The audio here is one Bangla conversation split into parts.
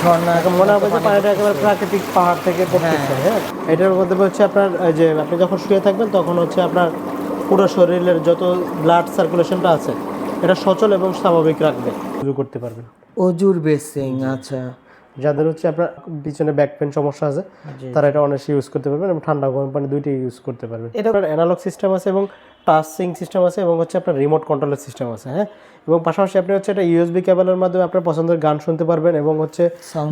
ঝর্ণা মনে হবে যে পানিটা একেবারে প্রাকৃতিক পাহাড় থেকে পড়তেছে হ্যাঁ। এটার মধ্যে হচ্ছে আপনার যে আপনি যখন শুয়ে থাকবেন তখন হচ্ছে আপনার পুরো শরীরের যত ব্লাড সার্কুলেশনটা আছে এটা সচল এবং স্বাভাবিক রাখবে। শুরু করতে পারবেন। অজুর বেসিং আচ্ছা। যাদের হচ্ছে আপনার পিছনে ব্যাক পেন সমস্যা আছে তারা এটা অনেক ইউজ করতে পারবেন এবং ঠান্ডা গরম পানি দুইটাই ইউজ করতে পারবেন। এটা অ্যানালগ সিস্টেম আছে এবং টাচ সিং সিস্টেম আছে এবং হচ্ছে আপনার রিমোট কন্ট্রোলের সিস্টেম আছে হ্যাঁ? এবং পাশাপাশি আপনি হচ্ছে এটা ইউএসবি কেবলের মাধ্যমে আপনার পছন্দের গান শুনতে পারবেন এবং হচ্ছে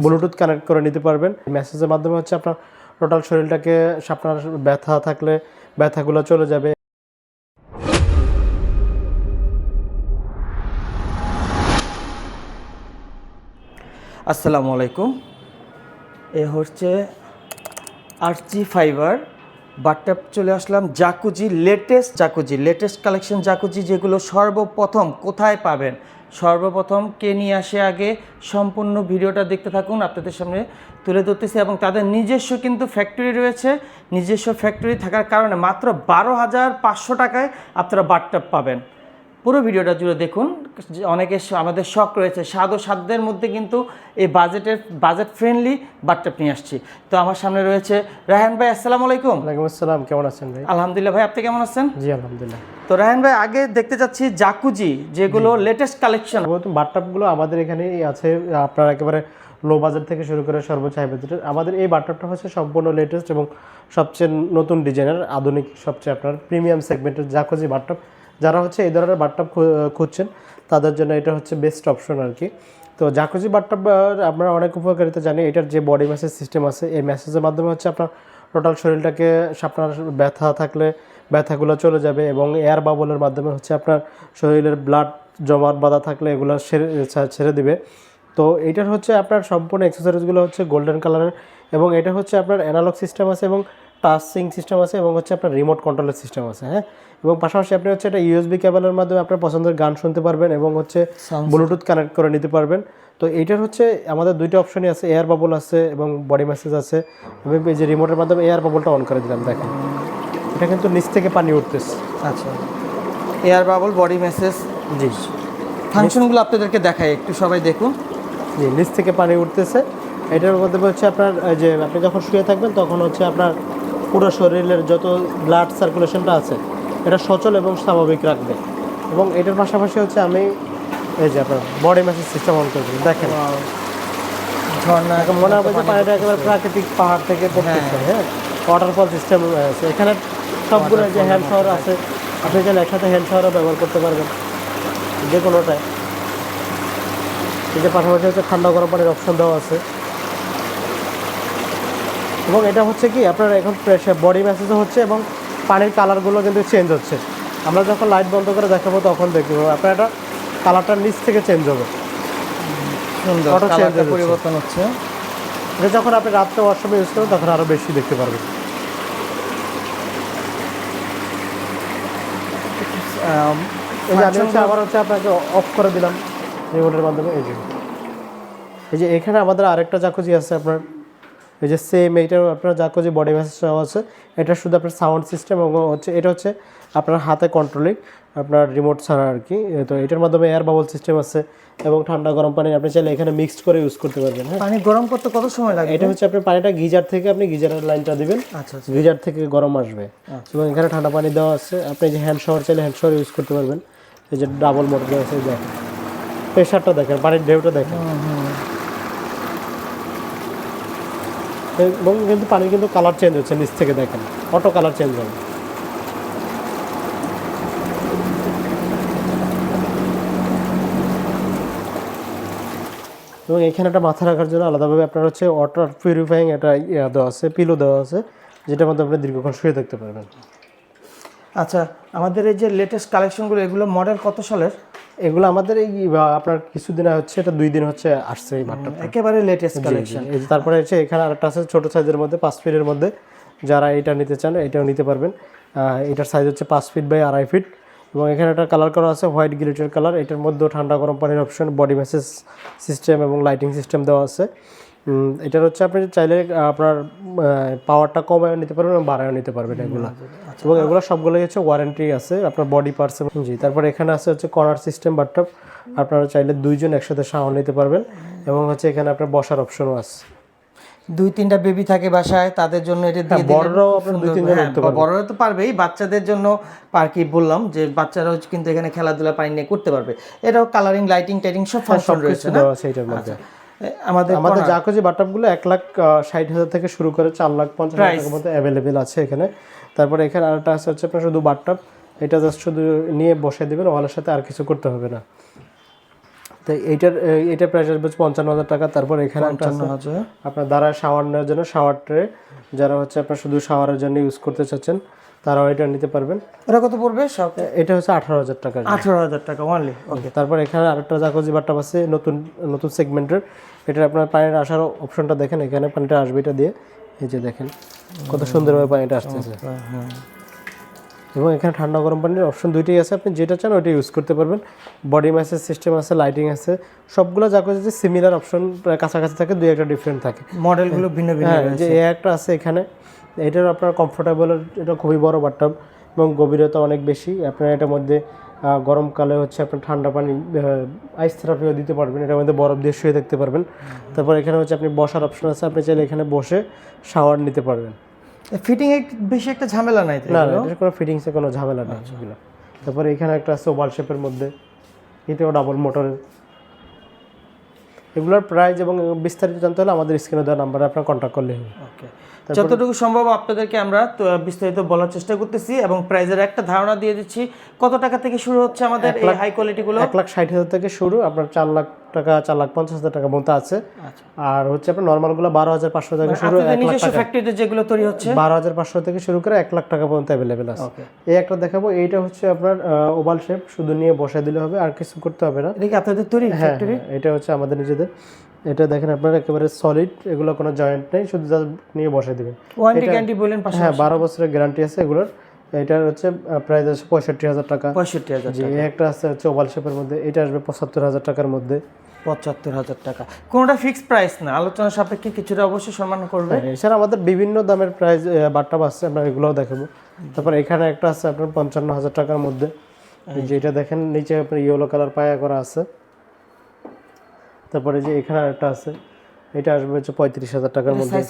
ব্লুটুথ কানেক্ট করে নিতে পারবেন। মেসেজের মাধ্যমে হচ্ছে আপনার টোটাল শরীরটাকে আপনার ব্যথা থাকলে ব্যথাগুলো চলে যাবে। আসসালামু আলাইকুম। এ হচ্ছে আরজি ফাইবার বাট্টাপ চলে আসলাম jacuzzi latest jacuzzi latest collection jacuzzi যেগুলো সর্বপ্রথম কোথায় পাবেন? সর্বপ্রথম কে নিয়ে আসে আগে? সম্পূর্ণ ভিডিওটা দেখতে থাকুন, আপনাদের সামনে তুলে ধরতেছি এবং তাদের নিজস্ব কিন্তু ফ্যাক্টরি রয়েছে। নিজস্ব ফ্যাক্টরি থাকার কারণে মাত্র বারো হাজার পাঁচশো টাকায় আপনারা বাট্টাপ পাবেন। পুরো ভিডিওটা জুড়ে দেখুন। অনেকে আমাদের শখ রয়েছে। স্বাদ ও সাধ্যের মধ্যে কিন্তু এই বাজেটের বাজেট ফ্রেন্ডলি বাট্টাপ নিয়ে আসছি। তো আমার সামনে রয়েছে রায়হান ভাই আসসালামু আলাইকুম। ওয়ালাইকুম আসসালাম কেমন আছেন ভাই? আলহামদুলিল্লাহ ভাই আপনি কেমন আছেন? জি আলহামদুলিল্লাহ। তো রায়হান ভাই আগে দেখতে যাচ্ছি জাকুজি যেগুলো লেটেস্ট কালেকশন বাথটাবগুলো আমাদের এখানেই আছে। আপনার একেবারে লো বাজেট থেকে শুরু করে সর্বোচ্চ হাই বাজেটের আমাদের এই বাথটাবটা হচ্ছে সম্পূর্ণ লেটেস্ট এবং সবচেয়ে নতুন ডিজাইনের আধুনিক সবচেয়ে আপনার প্রিমিয়াম সেগমেন্টের জাকোজি বাথটাব যারা হচ্ছে এই ধরনের বাথটাব খুঁজছেন, তাদের জন্য এটা হচ্ছে বেস্ট অপশন আর কি তো জাকোজি বাথটাব আমরা অনেক উপকারিতা জানি, এটার যে বডি ম্যাসেজ সিস্টেম আছে, এই ম্যাসেজের মাধ্যমে হচ্ছে আপনার টোটাল শরীরটাকে আপনার ব্যথা থাকলে ব্যথাগুলো চলে যাবে এবং এয়ার বাবলের মাধ্যমে হচ্ছে আপনার শরীরের ব্লাড জমাট বাঁধা থাকলে এগুলো ছা- ছেড়ে দিবে। তো এটার হচ্ছে আপনার সম্পূর্ণ এক্সারসাইজগুলো হচ্ছে গোল্ডেন কালারের এবং এটা হচ্ছে আপনার অ্যানালগ সিস্টেম আছে এবং টাচ সিং সিস্টেম আছে এবং হচ্ছে আপনার রিমোট কন্ট্রোলের সিস্টেম আছে হ্যাঁ? এবং পাশাপাশি আপনি হচ্ছে এটা ইউএসবি কেবলের মাধ্যমে আপনার পছন্দের গান শুনতে পারবেন এবং হচ্ছে ব্লুটুথ কানেক্ট করে নিতে পারবেন। তো এইটার হচ্ছে আমাদের দুইটা অপশনই আছে এয়ার বাবল আছে এবং বডি মেসেজ আছে। এবং এই যে রিমোটের মাধ্যমে এয়ার বাবলটা অন করে দিলাম দেখেন। এটা কিন্তু নিচ থেকে পানি উঠতেছে। আচ্ছা। এয়ার বাবল বডি মেসেজ জি। ফাংশনগুলো আপনাদেরকে দেখাই একটু সবাই দেখুন। জি নিচ থেকে পানি উঠতেছে। এটার মধ্যে হচ্ছে আপনার যে আপনি যখন শুয়ে থাকবেন তখন হচ্ছে আপনার পুরো শরীরের যত ব্লাড সার্কুলেশনটা আছে এটা সচল এবং স্বাভাবিক রাখবে। এবং এটার পাশাপাশি হচ্ছে আমি এই যে আপনার বডি ম্যাসেজ সিস্টেম অন করে দিই। দেখেন। ঝর্ণা এখন মনে হবে যে পানিটা একেবারে প্রাকৃতিক পাহাড় থেকে পড়তেছে হ্যাঁ? ওয়াটারফল সিস্টেম আছে। এখানে সবগুলো যে হ্যান্ড শাওয়ার আছে। আপনি চাইলে একসাথে হ্যান্ড শাওয়ারও ব্যবহার করতে পারবেন যে কোনোটায়। এই যে পাশাপাশি হচ্ছে ঠান্ডা গরম পানির অপশন দেওয়া আছে। এবং এটা হচ্ছে কি আপনার এখন বডি ম্যাসেজও হচ্ছে এবং পানির কালারগুলো কিন্তু চেঞ্জ হচ্ছে। আমরা যখন লাইট বন্ধ করে দেখাবো তখন দেখতে পাবো আপনার এটা কালারটা নিচ থেকে চেঞ্জ হবে। সুন্দর। পরিবর্তন হচ্ছে। এটা যখন আপনি রাত্রে ওয়াশরুমে ইউজ করবেন তখন আরও বেশি দেখতে পারবেন। আবার হচ্ছে আপনাকে অফ করে দিলাম রিমোটের মাধ্যমে এই যে। এই যে এখানে আমাদের আরেকটা চাকুজি আছে আপনার। এই যে সেম এইটার আপনার জাকুজি বডি ম্যাসেজ আছে এটা শুধু আপনার সাউন্ড সিস্টেম এবং হচ্ছে এটা হচ্ছে আপনার হাতে কন্ট্রোলিং আপনার রিমোট ছাড়া আর কি। তো এটার মাধ্যমে এয়ার বাবল সিস্টেম আছে এবং ঠান্ডা গরম পানি আপনি চাইলে এখানে মিক্সড করে ইউজ করতে পারবেন হ্যাঁ। পানি গরম করতে কত সময় লাগে এটা হচ্ছে আপনার পানিটা গিজার থেকে আপনি গিজারের লাইনটা দিবেন আচ্ছা আচ্ছা। গিজার থেকে গরম আসবে। এবং এখানে ঠান্ডা পানি দেওয়া আছে আপনি যে হ্যান্ড শাওয়ার চাইলে হ্যান্ড শাওয়ার ইউজ করতে পারবেন। এই যে ডাবল মোটর দেওয়া আছে দেখেন। প্রেশারটা দেখেন পানির ঢেউটা দেখেন। এবং কিন্তু পানির কিন্তু কালার চেঞ্জ হচ্ছে নিচ থেকে দেখেন। অটো কালার চেঞ্জ হবে। এবং এখানে একটা মাথা রাখার জন্য আলাদাভাবে আপনার হচ্ছে ওয়াটার পিউরিফাইং একটা ইয়া দেওয়া আছে পিলো দেওয়া আছে, যেটার মধ্যে আপনি দীর্ঘক্ষণ শুয়ে থাকতে পারবেন। আচ্ছা আমাদের এই যে লেটেস্ট কালেকশনগুলো এগুলো মডেল কত সালের? এগুলো আমাদের এই আপনার কিছুদিন হচ্ছে এটা দুই দিন হচ্ছে আসছে এই মাঠটা। একেবারে লেটেস্ট কালেকশন এই যে তারপরে হচ্ছে এখানে আরেকটা আছে ছোট সাইজের মধ্যে পাঁচ ফিটের মধ্যে। যারা এটা নিতে চান এটাও নিতে পারবেন। এটার সাইজ হচ্ছে পাঁচ ফিট বাই আড়াই ফিট এবং এখানে একটা কালার করা আছে হোয়াইট গ্লিটার কালার এটার মধ্যেও ঠান্ডা গরম পানির অপশন বডি ম্যাসেজ সিস্টেম এবং লাইটিং সিস্টেম দেওয়া আছে। এটার হচ্ছে আপনি চাইলে আপনার পাওয়ারটা কমায় নিতে পারবেন এবং বাড়ায় নিতে পারবেন এগুলো। এবং এগুলো সবগুলো হচ্ছে ওয়ারেন্টি আছে আপনার বডি পার্টস জি তারপর এখানে আছে হচ্ছে কর্নার সিস্টেম বাটটপ আপনারা চাইলে দুইজন একসাথে শাওয়ার নিতে পারবেন এবং হচ্ছে এখানে আপনার বসার অপশনও আছে। দুই তিনটা বেবি থাকে বাসায় তাদের জন্য এটা দিয়ে দিলে বড়রাও দুই তিনজন হ্যাঁ, উঠতে বড়রা তো পারবেই বাচ্চাদের জন্য পার্কি বললাম যে বাচ্চারাও কিন্তু এখানে খেলাধুলা পানি নিয়ে করতে পারবে। এটাও কালারিং লাইটিং টাইটিং সব ফাংশন রয়েছে না? এটার মধ্যে। আমাদের আমাদের জাকোজি বাটটপগুলো এক লাখ ষাট হাজার থেকে শুরু করে চার লাখ পঞ্চাশ হাজার টাকার মধ্যে অ্যাভেলেবেল আছে এখানে। তারপরে এখানে আরেকটা আছে হচ্ছে আপনার শুধু বাটটপ এটা জাস্ট শুধু নিয়ে বসে দেবেন ওয়ালের সাথে আর কিছু করতে হবে না। তো এইটার এই- এইটার প্রাইস আসবে পঞ্চান্ন হাজার টাকা। তারপর এখানে আপনার দ্বারা শাওয়ার নেওয়ার জন্য শাওয়ার ট্রে যারা হচ্ছে আপনার শুধু শাওয়ারের জন্য ইউজ করতে চাচ্ছেন তারাও এটা নিতে পারবেন। এটা কত পড়বে? সব এটা হচ্ছে আঠারো হাজার টাকা। আঠারো হাজার টাকা অনলি ওকে তারপর এখানে আরেকটা জাকোজি বাট্টাপ আছে নতুন নতুন সেগমেন্টের এটার আপনার পানির আসার অপশনটা দেখেন এখানে পানিটা আসবে এটা দিয়ে। এই যে দেখেন কত সুন্দরভাবে পানিটা আসতেছে। হ্যাঁ এবং এখানে ঠান্ডা গরম পানির অপশন দুইটাই আছে আপনি যেটা চান ওইটা ইউজ করতে পারবেন। বডি ম্যাসেজ সিস্টেম আছে লাইটিং আছে সবগুলো জাকোজি যে সিমিলার অপশন কাছাকাছি থাকে দুই একটা ডিফারেন্ট থাকে। মডেলগুলো ভিন্ন ভিন্ন হ্যাঁ যে একটা আছে এখানে। এটার আপনার কমফোর্টেবল এটা খুবই বড় বাট্টাব এবং গভীরতা অনেক বেশি। আপনার এটার মধ্যে গরমকালে হচ্ছে আপনার ঠান্ডা পানি আইস থেরাপিও দিতে পারবেন। এটার মধ্যে বরফ দিয়ে শুয়ে দেখতে পারবেন। তারপর এখানে হচ্ছে আপনি বসার অপশন আছে। আপনি চাইলে এখানে বসে শাওয়ার নিতে পারবেন। ফিটিং বেশি একটা ঝামেলা নাই না এটার কোনো ফিটিংসে কোনো ঝামেলা নেই। এগুলো। তারপরে এখানে একটা আছে ওভাল শেপের মধ্যে এটাও ডাবল মোটরের এগুলোর প্রাইস এবং বিস্তারিত জানতে হলে আমাদের স্ক্রিনে দেওয়া নাম্বারে আপনার কন্ট্যাক্ট করলে হবে। ওকে যতটুকু সম্ভব আপনাদেরকে আমরা বিস্তারিত বলার চেষ্টা করতেছি এবং প্রাইজের একটা ধারণা দিয়ে দিচ্ছি। কত টাকা থেকে শুরু হচ্ছে আমাদের এই হাই কোয়ালিটিগুলো এক লাখ ষাট হাজার থেকে শুরু আপনার চার লাখ টাকা চার লাখ পঞ্চাশ হাজার টাকা মতো আছে। আচ্ছা। আর হচ্ছে আপনার নর্মালগুলো বারো হাজার পাঁচশো থেকে শুরু লাখ নিজস্ব ফ্যাক্টরিতে যেগুলো তৈরি হচ্ছে? বারো হাজার পাঁচশো থেকে শুরু করে এক লাখ টাকা পর্যন্ত অ্যাভেলেবেল আছে। এই একটা দেখাবো এইটা হচ্ছে আপনার ওভাল শেপ শুধু নিয়ে বসে দিলে হবে আর কিছু করতে হবে না। এটা আপনাদের তৈরি হ্যাঁ হ্যাঁ, এটা হচ্ছে আমাদের নিজেদের। এটা দেখেন আপনার একেবারে সলিড এগুলো কোনো জয়েন্ট নেই শুধু জাস্ট নিয়ে বসে দিবেন। ওয়ারেন্টি গ্যারান্টি বললেন পাশে হ্যাঁ বারো বছরের গ্যারান্টি আছে এগুলোর। এটার হচ্ছে প্রাইস আছে পঁয়ষট্টি হাজার টাকা। পঁয়ষট্টি হাজার যে একটা আছে হচ্ছে ওভাল শেপের মধ্যে এটা আসবে পঁচাত্তর হাজার টাকার মধ্যে। পঁচাত্তর হাজার টাকা। কোনোটা ফিক্সড প্রাইস না আলোচনা সাপেক্ষে কিছুটা অবশ্যই সম্মান করবে। এছাড়া আমাদের বিভিন্ন দামের প্রাইস বাট্টা আছে আমরা এগুলোও দেখাবো। তারপর এখানে একটা আছে আপনার পঞ্চান্ন হাজার টাকার মধ্যে। এই যে এটা দেখেন নিচে আপনার ইয়েলো কালার পায়া করা আছে। তারপরে যে এখানে একটা আছে এটা আসবে হচ্ছে পঁয়ত্রিশ হাজার টাকার মধ্যে। সাইজ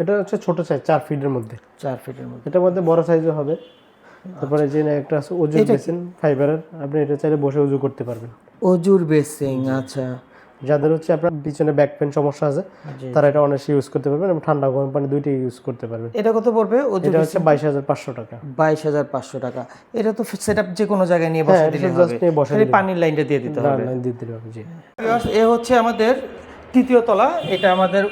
এটা হচ্ছে ছোট সাইজ চার ফিটের মধ্যে। চার ফিটের মধ্যে। এটার মধ্যে বড় সাইজও হবে। তারপরে যে একটা আছে ওজন বেসিন ফাইবারের আপনি এটা চাইলে বসে উজু করতে পারবেন। অজুর বেসিং আচ্ছা। যাদের হচ্ছে আপনার পিছনে ব্যাক পেন সমস্যা আছে তারা এটা অনায়াসে ইউজ করতে পারবেন এবং ঠান্ডা গরম পানি দুইটাই ইউজ করতে পারবেন। এটা কত পড়বে? এটা হচ্ছে বাইশ হাজার পাঁচশো টাকা। বাইশ হাজার পাঁচশো টাকা। এটা তো সেট যে কোনো জায়গায় নিয়ে বসে হ্যাঁ, দিলে হবে। পানির লাইনটা দিয়ে দিতে হবে। লাইন দিয়ে দিতে হবে জি। এ হচ্ছে আমাদের তৃতীয় তলা। এটা আমাদের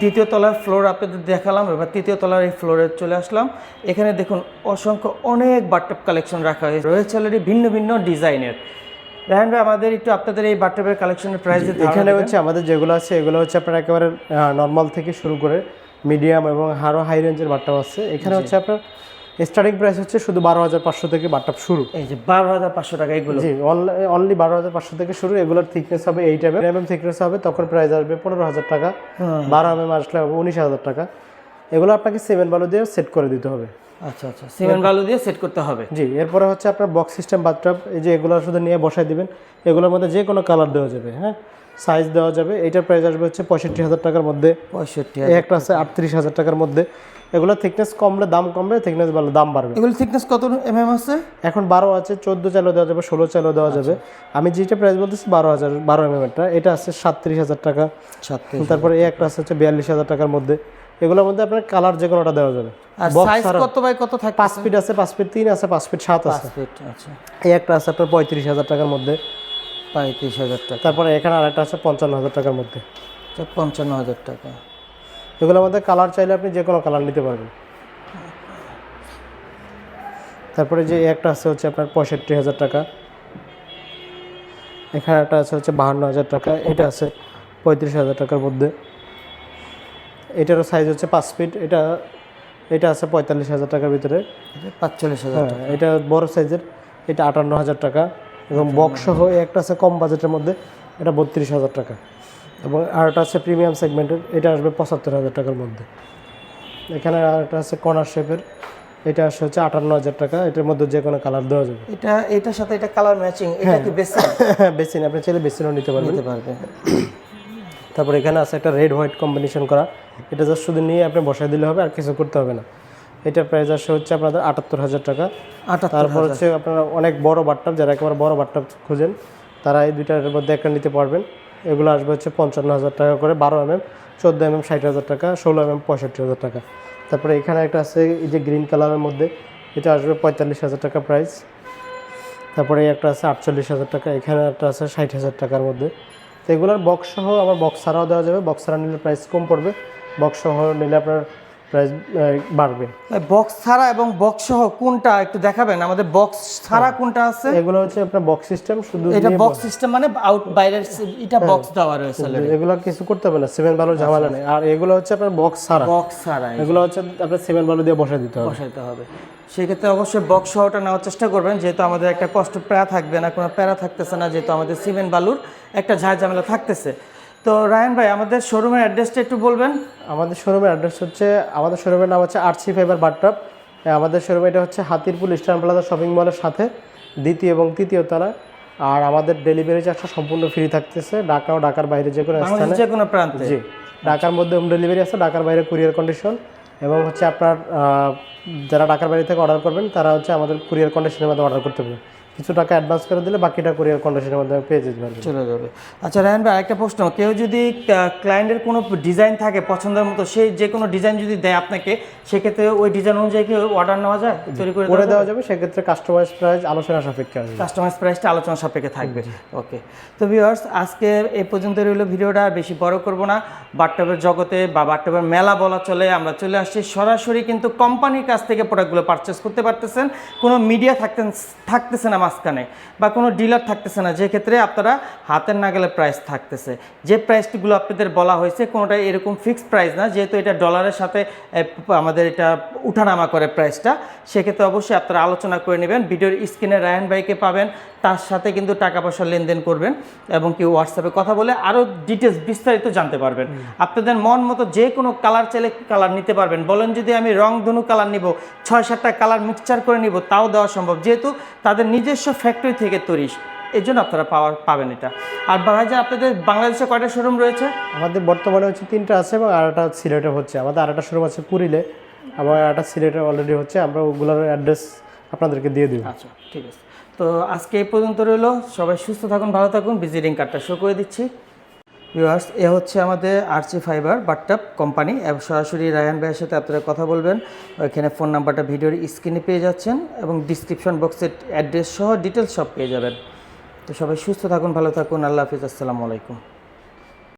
দ্বিতীয় তলার ফ্লোর আপনাদের দেখালাম এবার তৃতীয় তলার এই ফ্লোরে চলে আসলাম। এখানে দেখুন অসংখ্য অনেক বাট্টপ কালেকশন রাখা হয়েছে। রয়েছে অলরেডি ভিন্ন ভিন্ন ডিজাইনের রায়ন ভাই আমাদের একটু আপনাদের এই বাট্টপের কালেকশনের প্রাইস এখানে হচ্ছে আমাদের যেগুলো আছে এগুলো হচ্ছে আপনার একেবারে নর্মাল থেকে শুরু করে মিডিয়াম এবং আরও হাই রেঞ্জের বাট্টাপ আছে। এখানে হচ্ছে আপনার স্টার্টিং প্রাইস হচ্ছে শুধু বারো হাজার পাঁচশো থেকে বাট্টাপ শুরু। এই যে বারো হাজার পাঁচশো টাকা এগুলো। জি অনলি বারো হাজার পাঁচশো থেকে শুরু এগুলোর থিকনেস হবে এইট এম এম থিকনেস হবে তখন প্রাইস আসবে পনেরো হাজার টাকা। বারো এম এম আসলে হবে উনিশ হাজার টাকা। এগুলো আপনাকে সেভেন বালু দিয়ে সেট করে দিতে হবে। আচ্ছা আচ্ছা। সিমেন্ট বালু দিয়ে সেট করতে হবে। জি এরপরে হচ্ছে আপনার বক্স সিস্টেম বাথটাব এই যে এগুলো শুধু নিয়ে বসাই দিবেন এগুলোর মধ্যে যে কোনো কালার দেওয়া যাবে হ্যাঁ? সাইজ দেওয়া যাবে এইটার প্রাইস আসবে হচ্ছে পঁয়ষট্টি হাজার টাকার মধ্যে। পঁয়ষট্টি একটা আছে আটত্রিশ হাজার টাকার মধ্যে। এগুলো থিকনেস কমলে দাম কমবে থিকনেস বাড়লে দাম বাড়বে। এগুলো থিকনেস কত এম এম আছে? এখন বারো আছে চোদ্দ চালও দেওয়া যাবে ষোলো চালও দেওয়া যাবে। আমি যেটা প্রাইস বলতেছি বারো হাজার বারো এম এমটা এটা আছে সাতত্রিশ হাজার টাকা। তারপরে এই একটা আছে হচ্ছে বিয়াল্লিশ হাজার টাকার মধ্যে। এগুলোর মধ্যে আপনার কালার যে কোনোটা দেওয়া যাবে। সাইজ কত বাই কত থাকে পাঁচ ফিট আছে পাঁচ ফিট তিন আছে পাঁচ ফিট সাত আছে। ফিট আচ্ছা। এই একটা আছে আপনার পঁয়ত্রিশ হাজার টাকার মধ্যে। পঁয়ত্রিশ হাজার টাকা। তারপরে এখানে আরেকটা আছে পঞ্চান্ন হাজার টাকার মধ্যে। আচ্ছা, পঞ্চান্ন হাজার টাকা। এগুলোর মধ্যে কালার চাইলে আপনি যে কোনো কালার নিতে পারবেন। তারপরে যে একটা আছে হচ্ছে আপনার পঁয়ষট্টি হাজার টাকা। এখানে একটা আছে হচ্ছে বাহান্ন হাজার টাকা। এটা আছে পঁয়ত্রিশ হাজার টাকার মধ্যে। এটারও সাইজ হচ্ছে পাঁচ ফিট এটা এটা আছে পঁয়তাল্লিশ হাজার টাকার ভিতরে। পাঁচচল্লিশ হাজার হ্যাঁ এটা বড় সাইজের এটা আটান্ন হাজার টাকা। এবং বক্স সহ একটা আছে কম বাজেটের মধ্যে এটা বত্রিশ হাজার টাকা। এবং আরেকটা আছে প্রিমিয়াম সেগমেন্টের এটা আসবে পঁচাত্তর হাজার টাকার মধ্যে। এখানে আরেকটা আছে কর্নার শেপের এটা আসে হচ্ছে আটান্ন হাজার টাকা। এটার মধ্যে যে কোনো কালার দেওয়া যাবে। এটা এটার সাথে এটা কালার ম্যাচিং এটা কি বেশি বেশি না আপনি চাইলে বেশিও নিতে পারবেন। নিতে পারবে তারপর এখানে আছে একটা রেড হোয়াইট কম্বিনেশন করা। এটা জাস্ট শুধু নিয়ে আপনি বসাই দিলে হবে আর কিছু করতে হবে না। এটার প্রাইস আসে হচ্ছে আপনাদের আটাত্তর হাজার টাকা। তারপর হচ্ছে আপনারা অনেক বড় বাট্টাপ যারা একেবারে বড় বাট্টাপ খুঁজেন তারা এই দুইটার মধ্যে একটা নিতে পারবেন। এগুলো আসবে হচ্ছে পঞ্চান্ন হাজার টাকা করে বারো এম এম চোদ্দ এম এম ষাট হাজার টাকা ষোলো এম এম পঁয়ষট্টি হাজার টাকা। তারপরে এখানে একটা আছে এই যে গ্রিন কালারের মধ্যে এটা আসবে পঁয়তাল্লিশ হাজার টাকা প্রাইস তারপরে একটা আছে আটচল্লিশ হাজার টাকা এখানে একটা আছে ষাট হাজার টাকার মধ্যে। তো এগুলোর বক্স সহ আবার বক্স ছাড়াও দেওয়া যাবে। বক্স ছাড়া নিলে প্রাইস কম পড়বে। বক্স সহ নিলে আপনার প্রাইস বাড়বে। বক্স ছাড়া এবং বক্স সহ কোনটা একটু দেখাবেন? আমাদের বক্স ছাড়া কোনটা আছে? এগুলো হচ্ছে আপনার বক্স সিস্টেম শুধু এটা বক্স সিস্টেম মানে আউট বাইরের এটা বক্স দেওয়া রয়েছে এগুলো কিছু করতে হবে না বালু ঝামেলা নেই। আর এগুলো হচ্ছে আপনার বক্স ছাড়া। বক্স ছাড়া এগুলো হচ্ছে আপনার বালু দিয়ে বসাই দিতে হবে। বসাইতে হবে। সেক্ষেত্রে অবশ্যই বক্স সহটা নেওয়ার চেষ্টা করবেন যেহেতু আমাদের একটা কষ্ট প্যারা থাকবে না কোনো প্যারা থাকতেছে না যেহেতু আমাদের সিমেন্ট বালুর একটা ঝাঁ ঝামেলা থাকতেছে। তো রায়ন ভাই আমাদের শোরুমের অ্যাড্রেসটা একটু বলবেন? আমাদের শোরুমের অ্যাড্রেস হচ্ছে আমাদের শোরুমের নাম হচ্ছে আরসি ফাইবার বাট্টাপ আমাদের শোরুম এটা হচ্ছে হাতিরপুল ইস্টার্ন প্লাজা শপিং মলের সাথে দ্বিতীয় এবং তৃতীয় তলা আর আমাদের ডেলিভারি চার্জটা সম্পূর্ণ ফ্রি থাকতেছে ঢাকা ও ঢাকার বাইরে যে কোনো স্থানে। যে কোনো প্রান্তে। জি ঢাকার মধ্যে হোম ডেলিভারি আছে ঢাকার বাইরে কুরিয়ার কন্ডিশন এবং হচ্ছে আপনার যারা ঢাকার বাইরে থেকে অর্ডার করবেন তারা হচ্ছে আমাদের কুরিয়ার কন্ডিশনের মধ্যে অর্ডার করতে পারবে কিছু টাকা অ্যাডভান্স করে দিলে বাকিটা কুরিয়ার কন্ডিশনের মধ্যে পেয়ে যেতে পারবেন চলে যাবে। আচ্ছা রায়ন ভাই একটা প্রশ্ন। কেউ যদি ক্লায়েন্টের কোনো ডিজাইন থাকে পছন্দের মতো সেই যে কোনো ডিজাইন যদি দেয় আপনাকে সেক্ষেত্রে ওই ডিজাইন অনুযায়ী কি অর্ডার নেওয়া যায়? তৈরি করে করে দেওয়া যাবে সেক্ষেত্রে কাস্টমাইজ প্রাইস আলোচনা সাপেক্ষে আসবে। কাস্টমাইজ প্রাইসটা আলোচনা সাপেক্ষে থাকবে। ওকে। তো ভিউয়ার্স আজকে এই পর্যন্ত রইল ভিডিওটা আর বেশি বড় করব না। বাট্টাবের জগতে বা বাট্টাবের মেলা বলা চলে আমরা চলে আসছি। সরাসরি কিন্তু কোম্পানির কাছ থেকে প্রোডাক্টগুলো পারচেস করতে পারতেছেন। কোনো মিডিয়া থাকতেন থাকতেছে না মাঝখানে বা কোনো ডিলার থাকতেছে না যে ক্ষেত্রে আপনারা হাতের নাগালে প্রাইস থাকতেছে। যে প্রাইসগুলো আপনাদের বলা হয়েছে কোনোটাই এরকম ফিক্সড প্রাইস না যেহেতু এটা ডলারের সাথে আমাদের এটা উঠানামা করে প্রাইসটা সেক্ষেত্রে অবশ্যই আপনারা আলোচনা করে নেবেন। ভিডিওর স্ক্রিনে রায়ন ভাইকে পাবেন তার সাথে কিন্তু টাকা পয়সা লেনদেন করবেন এবং কি হোয়াটসঅ্যাপে কথা বলে আরও ডিটেলস বিস্তারিত জানতে পারবেন। আপনাদের মন মতো যে কোনো কালার চাইলে কালার নিতে পারবেন। বলেন যদি আমি রং ধনু কালার নিব ছয় সাতটা কালার মিক্সচার করে নিব তাও দেওয়া সম্ভব। যেহেতু তাদের নিজস্ব ফ্যাক্টরি থেকে তৈরি। এর জন্য আপনারা পাওয়ার পাবেন এটা। আর বাংলাদেশে যে আপনাদের বাংলাদেশে কয়টা শোরুম রয়েছে? আমাদের বর্তমানে হচ্ছে তিনটা আছে এবং আরেকটা সিলেটে হচ্ছে। আমাদের আরেকটা শোরুম আছে পুরিলে। আবার আরেকটা সিলেটে অলরেডি হচ্ছে। আমরা ওগুলোর অ্যাড্রেস আপনাদেরকে দিয়ে দিব। আচ্ছা ঠিক আছে। তো আজকে এই পর্যন্ত রইল। সবাই সুস্থ থাকুন ভালো থাকুন। ভিজিটিং কার্ডটা শো করে দিচ্ছি। ভিউয়ার্স, এ হচ্ছে আমাদের আরসি ফাইবার বাটটাপ কোম্পানি। সরাসরি রায়ান ভাইয়ের সাথে আপনারা কথা বলবেন। ওইখানে ফোন নাম্বারটা ভিডিওর স্ক্রিনে পেয়ে যাচ্ছেন এবং ডিসক্রিপশন বক্সের অ্যাড্রেস সহ ডিটেলস সব পেয়ে যাবেন। তো সবাই সুস্থ থাকুন, ভালো থাকুন। আল্লাহ হাফিজ। আসসালামু আলাইকুম।